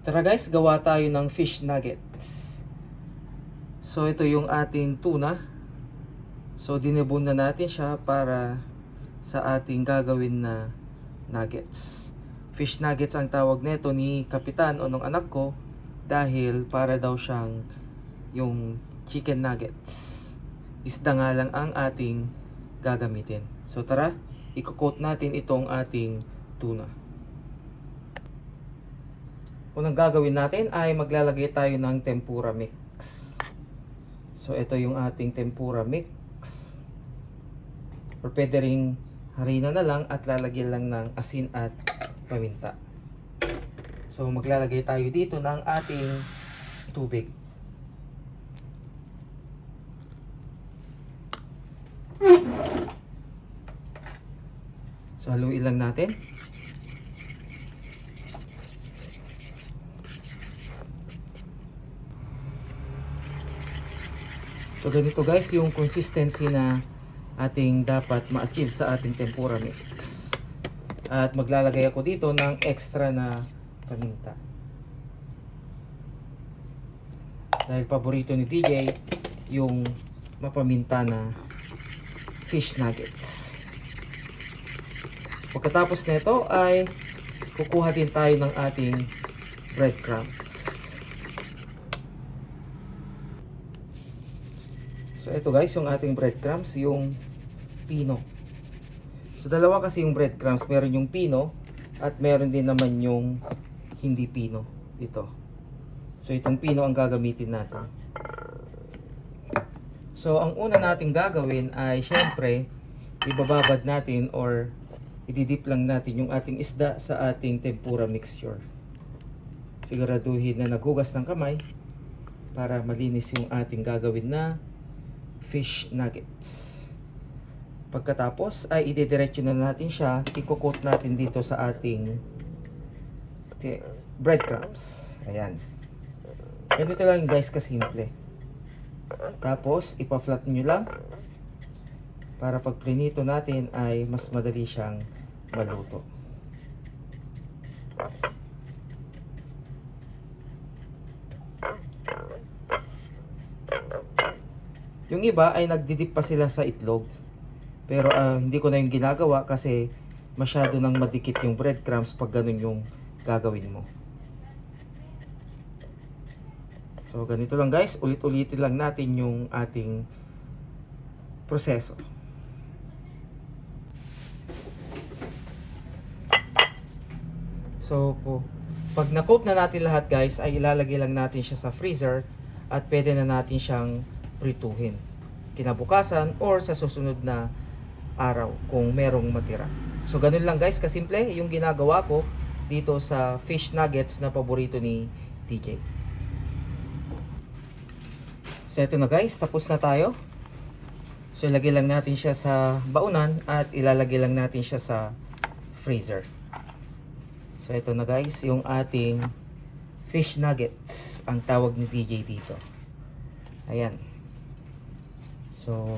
Tara guys, gawa tayo ng fish nuggets. So ito yung ating tuna. So dinebone na natin siya para sa ating gagawin na nuggets. Fish nuggets ang tawag nito ni kapitan o nung anak ko dahil para daw siyang yung chicken nuggets. Isda nga lang ang ating gagamitin. So tara, i-coat natin itong ating tuna. Unang gagawin natin ay maglalagay tayo ng tempura mix. So ito yung ating tempura mix. Or pwede ring harina na lang at lalagyan lang ng asin at paminta. So maglalagay tayo dito ng ating tubig. So haluin lang natin. So ganito guys yung consistency na ating dapat ma-achieve sa ating tempura mix. At maglalagay ako dito ng extra na paminta. Dahil paborito ni DJ yung mapaminta na fish nuggets. Pagkatapos nito ay kukuha din tayo ng ating breadcrumbs. So ito guys, yung ating breadcrumbs, yung pino. So dalawa kasi yung breadcrumbs, meron yung pino at meron din naman yung hindi pino. Ito. So itong pino ang gagamitin natin. So ang una nating gagawin ay syempre ibababad natin or ididip lang natin yung ating isda sa ating tempura mixture. Siguraduhin na nagugas ng kamay para malinis yung ating gagawin na fish nuggets. Pagkatapos ay ididiretso na natin siya, i-coat natin dito sa ating ti- breadcrumbs. Ayan. Ganito lang guys kasimple. Tapos ipa-flat nyo lang para pag prinito natin ay mas madali siyang maluto. Yung iba ay nagdidip pa sila sa itlog. Pero ah, hindi ko na yung ginagawa kasi masyado nang madikit yung breadcrumbs pag ganun yung gagawin mo. So ganito lang guys, ulit-ulitin lang natin yung ating proseso. So po, pag na-coat na natin lahat guys, ay ilalagay lang natin siya sa freezer at pwede na natin siyang prituhin. Kinabukasan or sa susunod na araw kung merong matira. So ganun lang guys, kasimple yung ginagawa ko dito sa fish nuggets na paborito ni TJ. So ito na guys, tapos na tayo. So ilagay lang natin siya sa baunan at ilalagay lang natin siya sa freezer. So ito na guys, yung ating fish nuggets ang tawag ni TJ dito. Ayan. So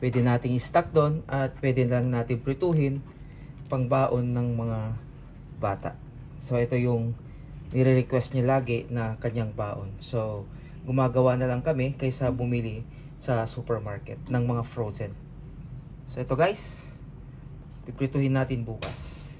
pwede nating i-stock doon at pwede lang natin prituhin pangbaon ng mga bata. So ito yung nire-request niya lagi na kanyang baon. So gumagawa na lang kami kaysa bumili sa supermarket ng mga frozen. So ito guys, piprituhin natin bukas.